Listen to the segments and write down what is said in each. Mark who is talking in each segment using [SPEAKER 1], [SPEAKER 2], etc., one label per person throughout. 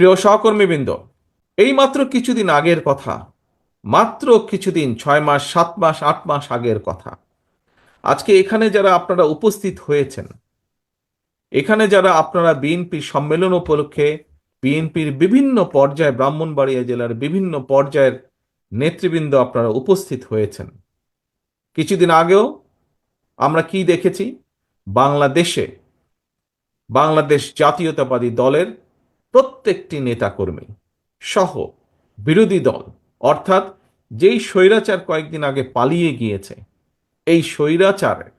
[SPEAKER 1] প্রিয় সহকর্মীবৃন্দ এই মাত্র কিছুদিন আগের কথা, মাত্র কিছুদিন ছয় মাস, সাত মাস, আট মাস আগের কথা। আজকে এখানে যারা আপনারা উপস্থিত হয়েছেন, এখানে যারা আপনারা বিএনপির সম্মেলন উপলক্ষে, বিএনপির বিভিন্ন পর্যায়ে, ব্রাহ্মণবাড়িয়া জেলার বিভিন্ন পর্যায়ের নেতৃবৃন্দ আপনারা উপস্থিত হয়েছেন। কিছুদিন আগেও আমরা কি দেখেছি? বাংলাদেশে, বাংলাদেশ জাতীয়তাবাদী দলের প্রত্যেকটি নেতাকর্মী সহ বিরোধী দল, অর্থাৎ যেই স্বৈরাচার কয়েকদিন আগে পালিয়ে গিয়েছে, এই স্বৈরাচারের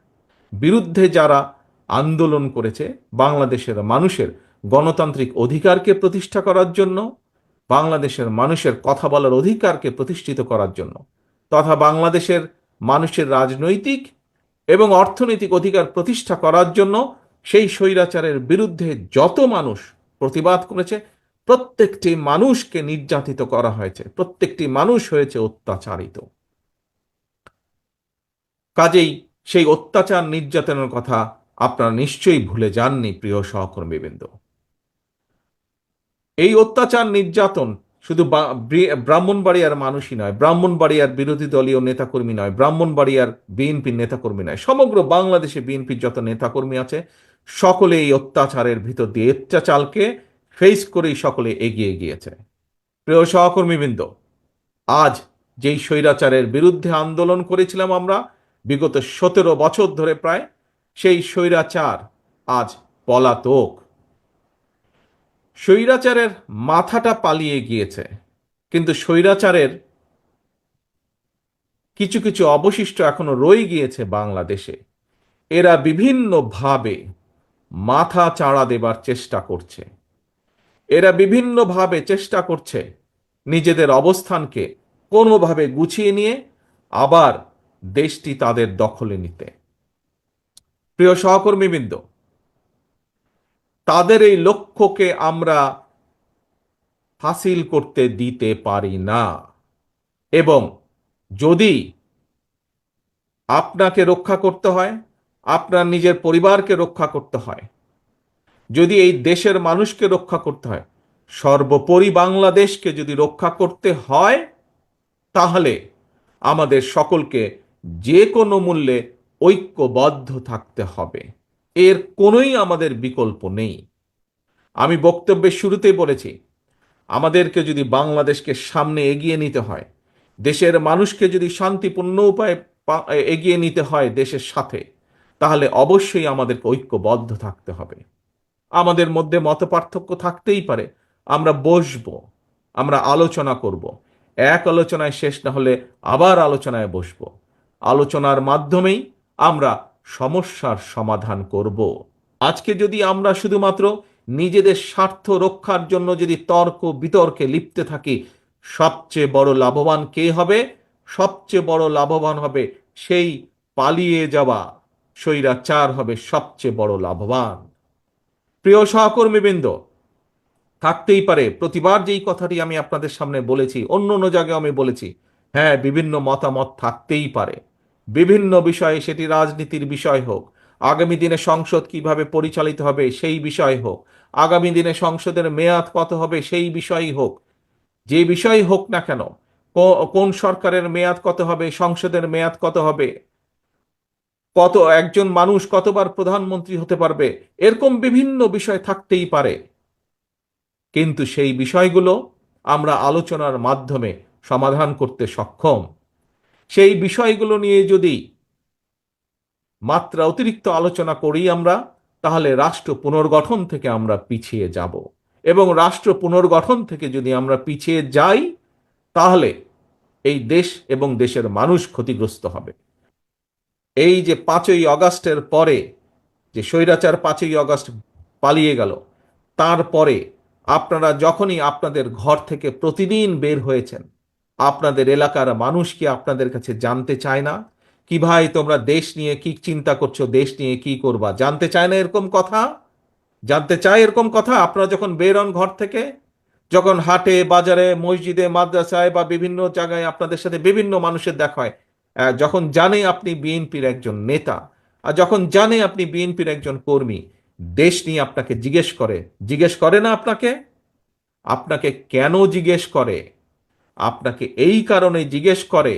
[SPEAKER 1] বিরুদ্ধে যারা আন্দোলন করেছে, বাংলাদেশের মানুষের গণতান্ত্রিক অধিকারকে প্রতিষ্ঠা করার জন্য, বাংলাদেশের মানুষের কথা বলার অধিকারকে প্রতিষ্ঠিত করার জন্য, তথা বাংলাদেশের মানুষের রাজনৈতিক এবং অর্থনৈতিক অধিকার প্রতিষ্ঠা করার জন্য সেই স্বৈরাচারের বিরুদ্ধে যত মানুষ প্রতিবাদ করেছে। প্রত্যেকটি মানুষকে নির্যাতিত করা হয়েছে। প্রত্যেকটি মানুষ হয়েছে অত্যাচারিত। কাজেই সেই অত্যাচার নির্যাতনের কথা আপনারা নিশ্চয়ই ভুলে যাননি, প্রিয় সহকর্মীবৃন্দ। এই অত্যাচার নির্যাতন শুধু ব্রাহ্মণবাড়িয়ার মানুষই নয়, ব্রাহ্মণবাড়িয়ার বিরোধী দলীয় নেতাকর্মী নয়, ব্রাহ্মণবাড়িয়ার বিএনপির নেতাকর্মী নয়, সমগ্র বাংলাদেশে বিএনপির যত নেতাকর্মী আছে সকলে এই অত্যাচারের ভিতর দিয়ে অত্যাচারকে ফেস করেই সকলে এগিয়ে গিয়েছে। প্রিয় সহকর্মীবৃন্দ, আজ যেই স্বৈরাচারের বিরুদ্ধে আন্দোলন করেছিলাম আমরা, বিগত সতেরো বছর ধরে প্রায়, সেই স্বৈরাচার আজ পলাতক। স্বৈরাচারের মাথাটা পালিয়ে গিয়েছে, কিন্তু স্বৈরাচারের কিছু কিছু অবশিষ্ট এখনও রয়ে গিয়েছে বাংলাদেশে। এরা বিভিন্নভাবে মাথা চাড়া দেবার চেষ্টা করছে। এরা বিভিন্নভাবে চেষ্টা করছে নিজেদের অবস্থানকে কোনোভাবে গুছিয়ে নিয়ে আবার দেশটি তাদের দখলে নিতে। প্রিয় সহকর্মীবৃন্দ, তাদের এই লক্ষ্যকে আমরা হাসিল করতে দিতে পারি না। এবং যদি আপনাকে রক্ষা করতে হয় আপনার নিজের পরিবারকে রক্ষা করতে হয়। যদি এই দেশের মানুষকে রক্ষা করতে হয়, সর্বোপরি বাংলাদেশকে যদি রক্ষা করতে হয়, তাহলে আমাদের সকলকে যে কোনো মূল্যে ঐক্যবদ্ধ থাকতে হবে। এর কোনোই আমাদের বিকল্প নেই। আমি বক্তব্যের শুরুতেই বলেছি, আমাদেরকে যদি বাংলাদেশকে সামনে এগিয়ে নিতে হয়, দেশের মানুষকে যদি শান্তিপূর্ণ উপায়ে এগিয়ে নিতে হয় দেশের সাথে তাহলে অবশ্যই আমাদেরকে ঐক্যবদ্ধ থাকতে হবে। আমাদের মধ্যে মত থাকতেই পারে। আমরা বসবো, আমরা আলোচনা করব। এক আলোচনায় শেষ না হলে আবার আলোচনায় বসব। আলোচনার মাধ্যমেই আমরা সমস্যার সমাধান করব। আজকে যদি আমরা শুধুমাত্র নিজেদের স্বার্থ রক্ষার জন্য যদি তর্ক বিতর্কে লিপ্তে থাকি, সবচেয়ে বড় লাভবান কে হবে? সবচেয়ে বড় লাভবান হবে সেই পালিয়ে যাওয়া স্বৈরাচার হবে সবচেয়ে বড় লাভবান। প্রিয় সহকর্মীবৃন্দ, থাকতেই পারে, প্রতিবার যেই কথাটি আমি আপনাদের সামনে বলেছি, অন্য অন্য জায়গায় আমি বলেছি হ্যাঁ বিভিন্ন মতামত থাকতেই পারে। বিভিন্ন বিষয়ে সেটি রাজনীতির বিষয় হোক, আগামী দিনে সংসদ কীভাবে পরিচালিত হবে সেই বিষয় হোক, আগামী দিনে সংসদের মেয়াদ কত হবে সেই বিষয়ই হোক, যে বিষয় হোক না কেন কোন সরকারের মেয়াদ কত হবে, সংসদের মেয়াদ কত হবে কত একজন মানুষ কতবার প্রধানমন্ত্রী হতে পারবে? এরকম বিভিন্ন বিষয় থাকতেই পারে। কিন্তু সেই বিষয়গুলো আমরা আলোচনার মাধ্যমে সমাধান করতে সক্ষম। সেই বিষয়গুলো নিয়ে যদি মাত্রা অতিরিক্ত আলোচনা করি আমরা, তাহলে রাষ্ট্র পুনর্গঠন থেকে আমরা পিছিয়ে যাব। এবং রাষ্ট্র পুনর্গঠন থেকে যদি আমরা পিছিয়ে যাই, তাহলে এই দেশ এবং দেশের মানুষ ক্ষতিগ্রস্ত হবে। এই যে পাঁচই অগাস্টের পরে যে স্বৈরাচার পাঁচই অগাস্ট পালিয়ে গেল তারপরে আপনারা যখনই আপনাদের ঘর থেকে প্রতিদিন বের হয়েছেন আপনাদের এলাকার মানুষ কি আপনাদের কাছে জানতে চায় না? কি ভাই তোমরা দেশ নিয়ে কি চিন্তা করছ দেশ নিয়ে কি করবা? জানতে চায় না এরকম কথা? জানতে চায় এরকম কথা? আপনারা যখন বের হন ঘর থেকে যখন হাটে বাজারে মসজিদে মাদ্রাসায় বা বিভিন্ন জায়গায় আপনাদের সাথে বিভিন্ন মানুষের দেখা আহ, যখন জানে আপনি বিএনপির একজন নেতা, আর যখন জানে আপনি বিএনপির একজন কর্মী, দেশ নিয়ে আপনাকে জিজ্ঞেস করে জিজ্ঞেস করে না আপনাকে? আপনাকে কেন জিজ্ঞেস করে? আপনাকে এই কারণে জিজ্ঞেস করে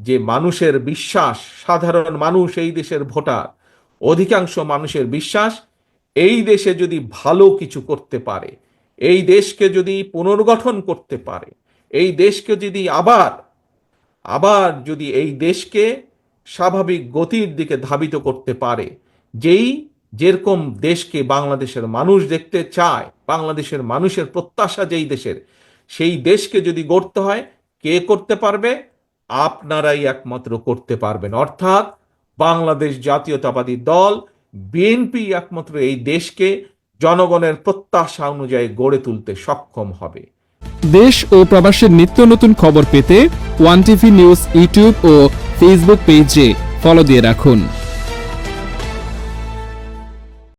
[SPEAKER 1] যে মানুষের বিশ্বাস, সাধারণ মানুষ এই দেশের ভোটার, অধিকাংশ মানুষের বিশ্বাস এই দেশে যদি ভালো কিছু করতে পারে, এই দেশকে যদি পুনর্গঠন করতে পারে, এই দেশকে যদি আবার আবার যদি এই দেশকে স্বাভাবিক গতির দিকে ধাবিত করতে পারে, যেই যেরকম দেশকে বাংলাদেশের মানুষ দেখতে চায়, বাংলাদেশের মানুষের প্রত্যাশা যেই দেশের, সেই দেশকে যদি গড়তে হয়, কে করতে পারবে? আপনারাই একমাত্র করতে পারবেন। অর্থাৎ বাংলাদেশ জাতীয়তাবাদী দল, বিএনপি একমাত্র এই দেশকে জনগণের প্রত্যাশা অনুযায়ী গড়ে তুলতে সক্ষম হবে।
[SPEAKER 2] দেশ ও প্রবাসের নিত্য নতুন খবর পেতে ওয়ান টিভি নিউজ ইউটিউব ও ফেসবুক পেজে ফলো দিয়ে রাখুন।